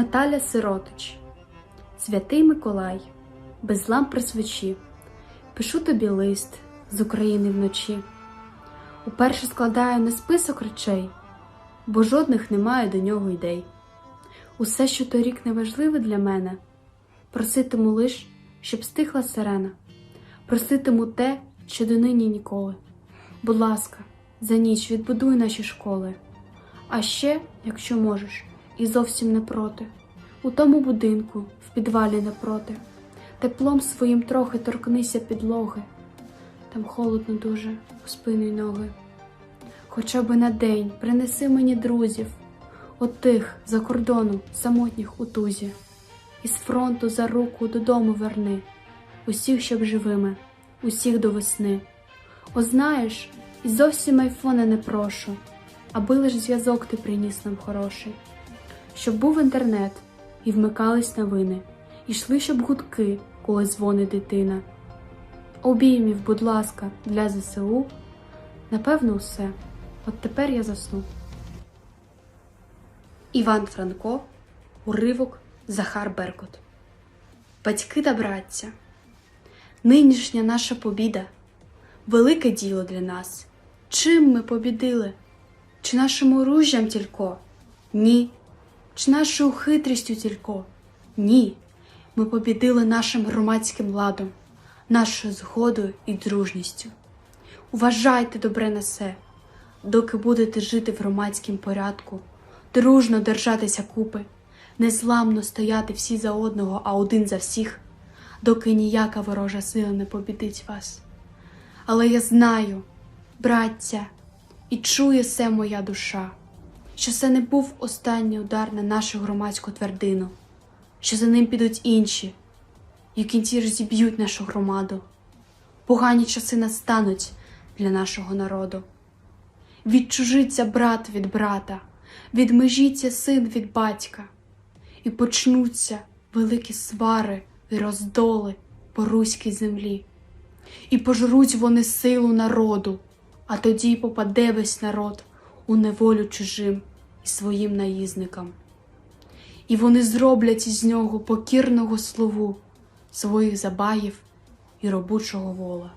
Наталя Сиротич, Святий Миколай, без ламп при свечі, пишу тобі лист з України вночі. Уперше складаю не список речей, бо жодних немає до нього ідей. Усе, що торік неважливе для мене, проситиму лиш, щоб стихла сирена, проситиму те, що донині ніколи. Будь ласка, за ніч відбудуй наші школи. А ще, якщо можеш, і зовсім не проти, у тому будинку, в підвалі напроти, теплом своїм трохи торкнися підлоги, там холодно дуже у спину й ноги. Хоча би на день принеси мені друзів, отих за кордону самотніх у тузі, із фронту за руку додому верни, усіх, щоб живими, усіх до весни. О, знаєш, і зовсім айфона не прошу, аби лиш зв'язок ти приніс нам хороший, щоб був інтернет і вмикались новини, і йшли, щоб гудки, коли дзвонить дитина. Обіймів, будь ласка, для ЗСУ. Напевно, усе. От тепер я засну. Іван Франко, уривок Захар Беркут. Батьки та браття. Нинішня наша побіда велике діло для нас. Чим ми побідили? Чи нашим оружжям тільки? Ні. Чи нашою хитрістю тільки? Ні. Ми побідили нашим громадським ладом, нашою згодою і дружністю. Уважайте добре на все, доки будете жити в громадськім порядку, дружно держатися купи, незламно стояти всі за одного, а один за всіх, доки ніяка ворожа сила не побідить вас. Але я знаю, браття, і чує все моя душа, що це не був останній удар на нашу громадську твердину, що за ним підуть інші, і в кінці розіб'ють нашу громаду. Погані часи настануть для нашого народу. Відчужиться брат від брата, відмежіться син від батька, і почнуться великі свари і роздоли по руській землі. І пожруть вони силу народу, а тоді попаде весь народ у неволю чужим своїм наїзникам. І вони зроблять із нього покірного слову своїх забаїв і робочого вола.